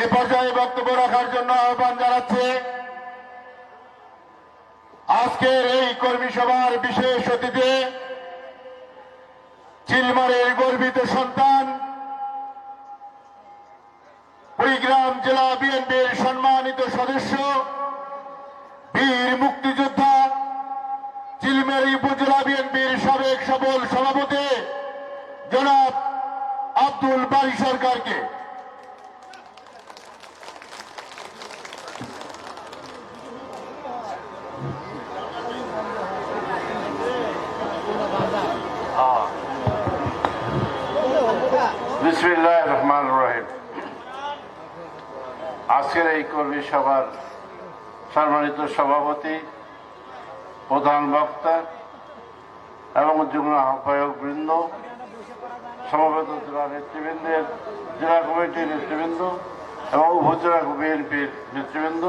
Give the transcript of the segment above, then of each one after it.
এ পর্যায়ে বক্তব্য রাখার জন্য আহ্বান জানাচ্ছে আজকের এই কর্মী সভার বিশেষ অতিথি চিলমারের গর্বিত সন্তান, কুড়িগ্রাম জেলা বিএনপির সম্মানিত সদস্য, বীর মুক্তিযোদ্ধা চিলমারি উপজেলা বিএনপির সাবেক সবল সভাপতি জনাব আব্দুল বারি সরকারকে। আজকের এই কর্মী সভার সম্মানিত সভাপতি, প্রধান বক্তা এবং যুগ্ম আহ্বায়ক বৃন্দ, সমবেত জেলা নেতৃবৃন্দের, জেলা কমিটির নেতৃবৃন্দ এবং উপজেলা বিএনপির নেতৃবৃন্দ,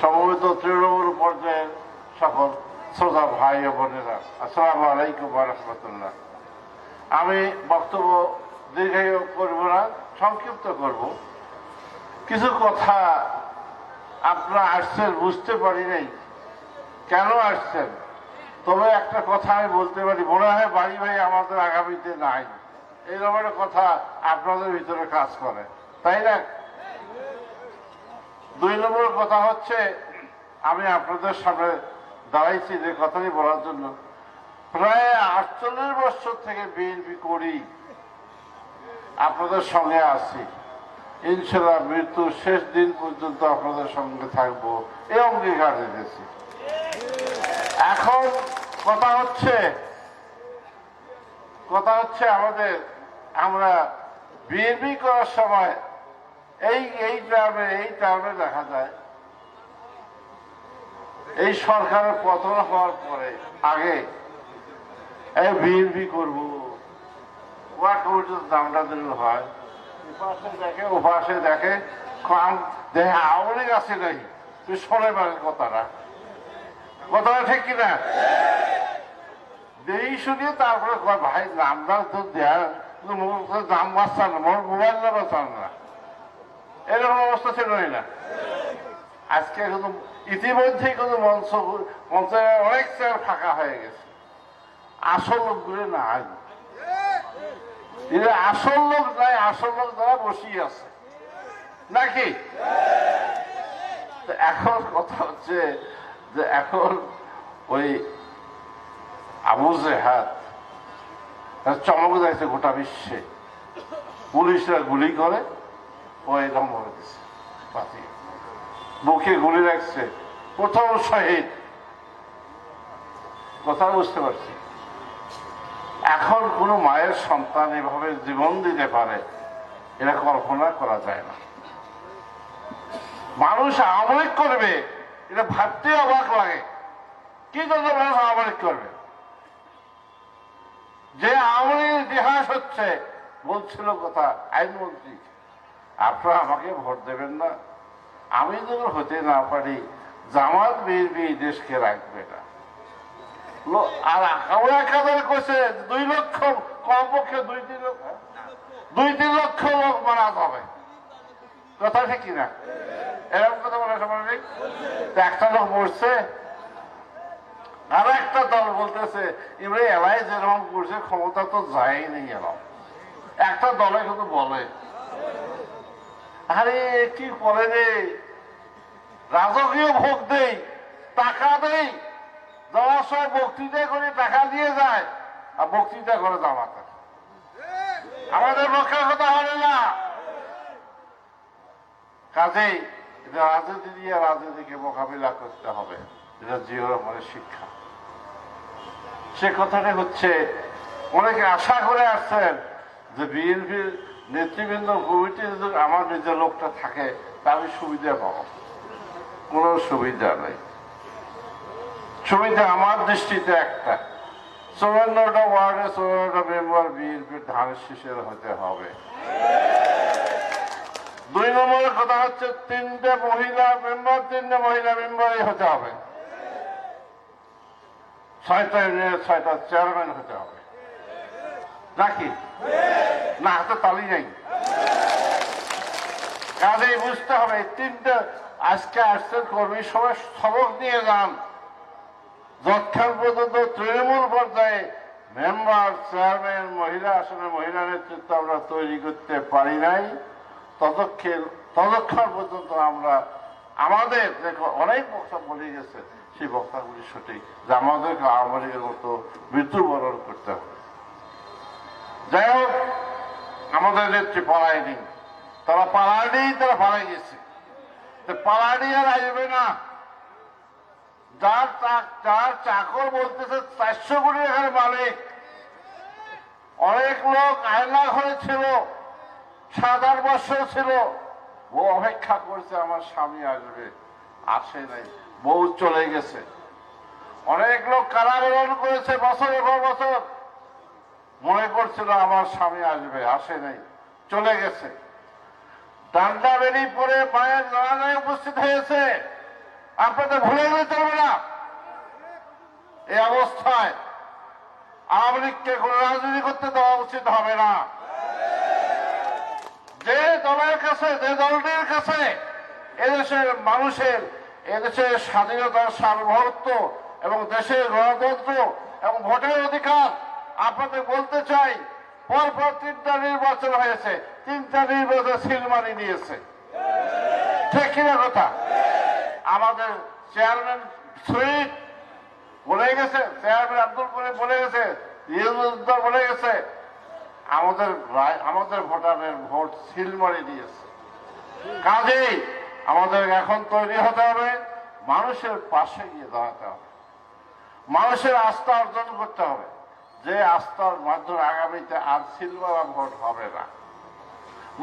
সমবেত তৃণমূল পর্যায়ের সকল শ্রোতা ভাই ও বোনেরা। আসসালামু আলাইকুম রহমতুল্লাহ। আমি বক্তব্য দীর্ঘায়ু করব না, সংক্ষিপ্ত করব। কিছু কথা আপনারা আসছেন, বুঝতে পারি নাই। কেন আসছেন? তবে একটা কথা আমি বলতে পারি, মনে হয় বাড়ি ভাই আমাদের আগামীতে নাই। এইরকম একটা কথা আপনাদের ভিতরে কাজ করে, তাই না? দুই নম্বর কথা হচ্ছে, আমি আপনাদের সামনে দাঁড়াইছি যে কথাটি বলার জন্য। প্রায় আটচল্লিশ বছর থেকে বিএনপি করি, আপনাদের সঙ্গে আছি। ইনশাল্লাহ মৃত্যুর শেষ দিন পর্যন্ত আপনাদের সঙ্গে থাকব। এই অঙ্গীকার রেখেছি। এখন কথা হচ্ছে কথা হচ্ছে আমাদের, আমরা বিএনপি করার সময় এই এই টার্মে এই টার্মে দেখা যায়, এই সরকারের পতন হওয়ার পরে, আগে এই বিএনপি করব ওয়ার্ড কমিটির দামটা দিল হয়। উপাসে দেখে উপাসে দেখে খাম দেখে আওয়ামী লীগ আছে নাই তুই শোনে পারেন কথাটা। কথাটা ঠিক কিনা দেই শুনিয়ে তারপরে ভাই নামটা তো দেয়া কিন্তু মোর দাম বাঁচতাম না, মোর মোবাইল না বাঁচতাম না। এরকম অবস্থা ছিল না? আজকে কিন্তু ইতিমধ্যেই কিন্তু মঞ্চ মঞ্চে অনেক চেয়ার ফাঁকা হয়ে গেছে। আসল লোকগুলো নাই। এরা আসল লোক নাই আসল লোক যারা বসিয়ে আছে। নাকি? এখন কথা হচ্ছে যে এখন ওই আবু জেহাদ চমক যাইছে গোটা বিশ্বে। পুলিশরা গুলি করে, ও এরকম গেছে পাতিয়ে বুকে গুলি রাখছে, প্রথম শহীদ। কথা বুঝতে পারছি। এখন কোনো মায়ের সন্তান এভাবে জীবন দিতে পারে, এটা কল্পনা করা যায় না। মানুষ আমলিক করবে, এটা ভাবতে অবাক লাগে। কি জন্য মানুষ আমলিক করবে? যে আমলির ইতিহাস হচ্ছে, বলছিল কথা আইনমন্ত্রী, আপনারা আমাকে ভোট দেবেন না। আমি যদি হতে না পারি, জামাত বিএনপি দেশকে রাখবে না। আর আমরা একাধারে করছে দুই লক্ষ কমপক্ষে দুই তিন লক্ষ, দুই তিন লক্ষ লোক মারা যাবে। কথা ঠিক কিনা এরকম কথা বলে সময় নেই। একটা লোক মরছে আর একটা দল বলতেছে এবারে এলাই যেরকম করছে, ক্ষমতা তো যায়নি এরকম। একটা দলে কিন্তু বলে। আরে, কি করে রে? রাজকীয় ভোগ দেই, টাকা দেই সময় বক্তৃতা করে টাকা দিয়ে যায়, আর বক্তৃতা করে জামাতে আমাদের পক্ষে কথা হবে না। কাজেই এটা রাজনীতি দিয়ে রাজনীতিকে মোকাবিলা করতে হবে। এটা জিও রহমানের শিক্ষা। সে কথাটা হচ্ছে, অনেকে আশা করে আসছেন যে বিএনপির নেতৃবৃন্দ কমিটি আমার নিজের লোকটা থাকে তা আমি সুবিধা পাবো। কোনো সুবিধা নেই। সুবিধা আমার দৃষ্টিতে একটা। চুয়ান্নটা ওয়ার্ডে চুয়ান্নটা মেম্বার বিএনপির ধানের শীষের হতে হবে। দুই নম্বরের কথা হচ্ছে, তিনটে মহিলা মেম্বার তিনটে মহিলা মেম্বারই হতে হবে। ছয়টা ইউনিয়নের ছয়টা চেয়ারম্যান হতে হবে। নাকি? না, হাতে তালি নেই। কাজেই বুঝতে হবে তিনটা আজকে আসছেন কর্মী, সবাই সবক নিয়ে যান। যৎক্ষণ পর্যন্ত তৃণমূল পর্যায়ে মেম্বার চেয়ারম্যান মহিলা আসনে মহিলা নেতৃত্ব আমরা তৈরি করতে পারি নাই। ততক্ষণ ততক্ষণ পর্যন্ত আমরা আমাদের দেখো, অনেক বক্তা বলে গেছে, সেই বক্তাগুলি সঠিক, যে আমাদেরকে আওয়ামী মতো মৃত্যুবরণ করতে হবে। যাই হোক, আমাদের নেত্রী পালায়নি তারা পালায়নি, তারা পালাই গেছে। পালায়নি আর আসবে না। যার যার চাকর বলতেছে চারশো কোটি টাকার মালিক। অনেক লোক আয়না ঘরে ছিল, সাত আট বছর ছিল। ও অপেক্ষা করছে আমার স্বামী আসবে, আসে নাই, বউ চলে গেছে। অনেক লোক কারাবরণ করেছে বছরের পর বছর। মনে করছিল আমার স্বামী আসবে, আসে নাই, চলে গেছে। ডান্ডা বেরি পরে মায়ের জানাজায় উপস্থিত হয়েছে। আপনাদের ভুলে গেলে চলবে না। এই অবস্থায় আওয়ামী লীগকে কোন রাজনীতি করতে দেওয়া উচিত হবে না। যে দলের কাছে, যে দলটির কাছে এদেশের মানুষের, এদেশের স্বাধীনতার সার্বভৌমত্ব এবং দেশের গণতন্ত্র এবং ভোটের অধিকার আপনাদের বলতে চাই, পরপর তিনটা নির্বাচন হয়েছে, তিনটা নির্বাচন সিলমারি নিয়েছে। ঠিক কিনা কথা? আমাদের চেয়ারম্যান সুইট বলে গেছে, চেয়ারম্যান আব্দুল করিম বলে গেছে ইউনুদ্দার বলে গেছে, আমাদের আমাদের ভোটারের ভোট সিলমারি দিয়েছে। কাজেই আমাদের এখন তৈরি হতে হবে, মানুষের পাশে গিয়ে দাঁড়াতে হবে। মানুষের আস্থা অর্জন করতে হবে। যে আস্থার মাধ্যমে আগামীতে আর সিলমারা ভোট হবে না।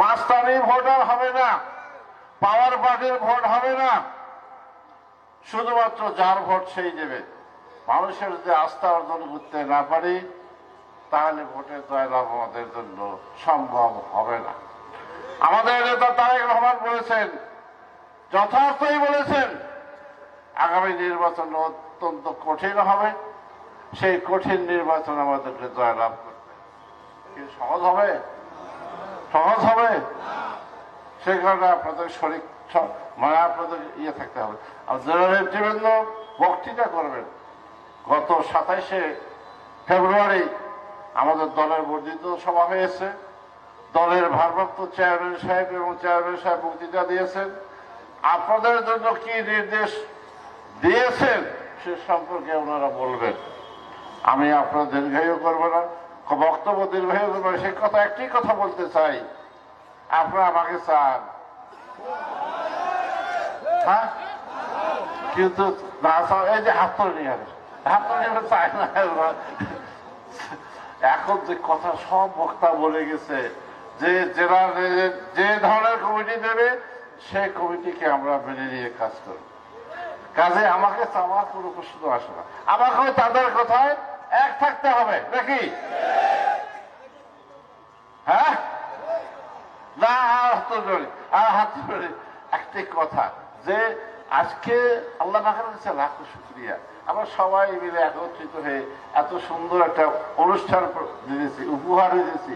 মাস্তানি ভোট আর হবে না, পাওয়ার পার্টির ভোট হবে না। শুধুমাত্র যার ভোট সেই দেবে মানুষের যে আস্থা অর্জন করতে না পারি, তাহলে ভোটের জয়লাভ আমাদের জন্য সম্ভব হবে না। আমাদের নেতা তারেক রহমান বলেছেন, যথার্থই বলেছেন, আগামী নির্বাচন অত্যন্ত কঠিন হবে। সেই কঠিন নির্বাচন আমাদেরকে জয়লাভ করতে কি সহজ হবে? সহজ হবে? সেই কারণে আপনাদের শরীর আপনাদের ইয়ে থাকতে হবে। আর নেতৃবৃন্দ বক্তৃতা করবেন। গত সাতাইশে ফেব্রুয়ারি আমাদের দলের বর্ধিত সভা হয়েছে। দলের ভারপ্রাপ্ত চেয়ারম্যান সাহেব এবং চেয়ারম্যান সাহেব বক্তৃতা দিয়েছেন। আপনাদের জন্য কি নির্দেশ দিয়েছেন সে সম্পর্কে ওনারা বলবেন। আমি আপনার দীর্ঘায়ু করব না, বক্তব্য দীর্ঘায়ু করব সে কথা একটি কথা বলতে চাই। আপনারা আমাকে চান। হ্যাঁ? কিন্তু এই যে হাত নিয়ে হাত নিয়ে চায় না এখন যে কথা সব বক্তা বলে গেছে যে জেলা যে- ধরনের কমিটি দেবে, সেই কমিটিকে আমরা মেনে নিয়ে কাজ করব। কাজে আমাকে চাওয়ার কোনো প্রশ্ন আসে না। আমাকে তাদের কথায় এক থাকতে হবে, নাকি হ্যাঁ না হাত ধরে আর হাত ধরে একটি কথা, যে আজকে আল্লাহ পাকের কাছে লাখ শুক্রিয়া। আমরা সবাই মিলে একত্রিত হয়ে এত সুন্দর একটা অনুষ্ঠান দিয়েছি উপহার দিয়েছি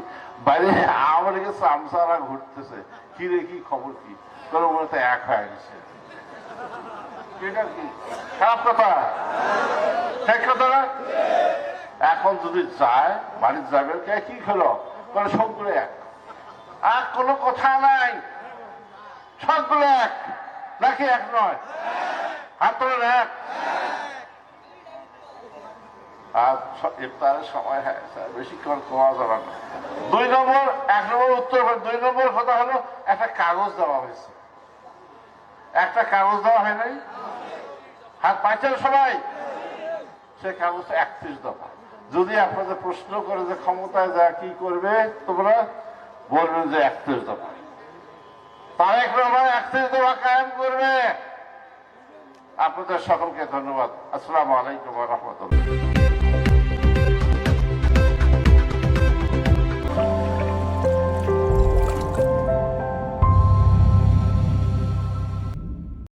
বাইরে আমার কাছে আমসারা ঘুরতেছে। কি রে, কি খবর কি? কোনো মনে তো এক হয়ে গেছে। খারাপ কথা? ঠিক কথা? এখন যদি যায় বাড়ির যাবে, কে কি খেলো? মানে সবগুলো এক। আর কোনো কথা নাই। সবগুলো এক। নাকি এক নয়? হাত এক? আর ইফতারের সময় হ্যাঁ বেশিক্ষণ কোয়া যাবে না। দুই নম্বর, এক নম্বর উত্তর দুই নম্বর কথা হলো, একটা কাগজ দেওয়া হয়েছে। একটা কাগজ দেওয়া হয় নাই? হাত পাইছেন সবাই? সে কাগজটা একত্রিশ দফা। যদি আপনাদের প্রশ্ন করে যে ক্ষমতায় যা কি করবে তোমরা? বলবেন যে একত্রিশ দফা। তারেক রহমান একত্রিশ দফা কায়েম করবে। আপনাদের সকলকে ধন্যবাদ। আসসালামু আলাইকুম রহমতুল্লাহ।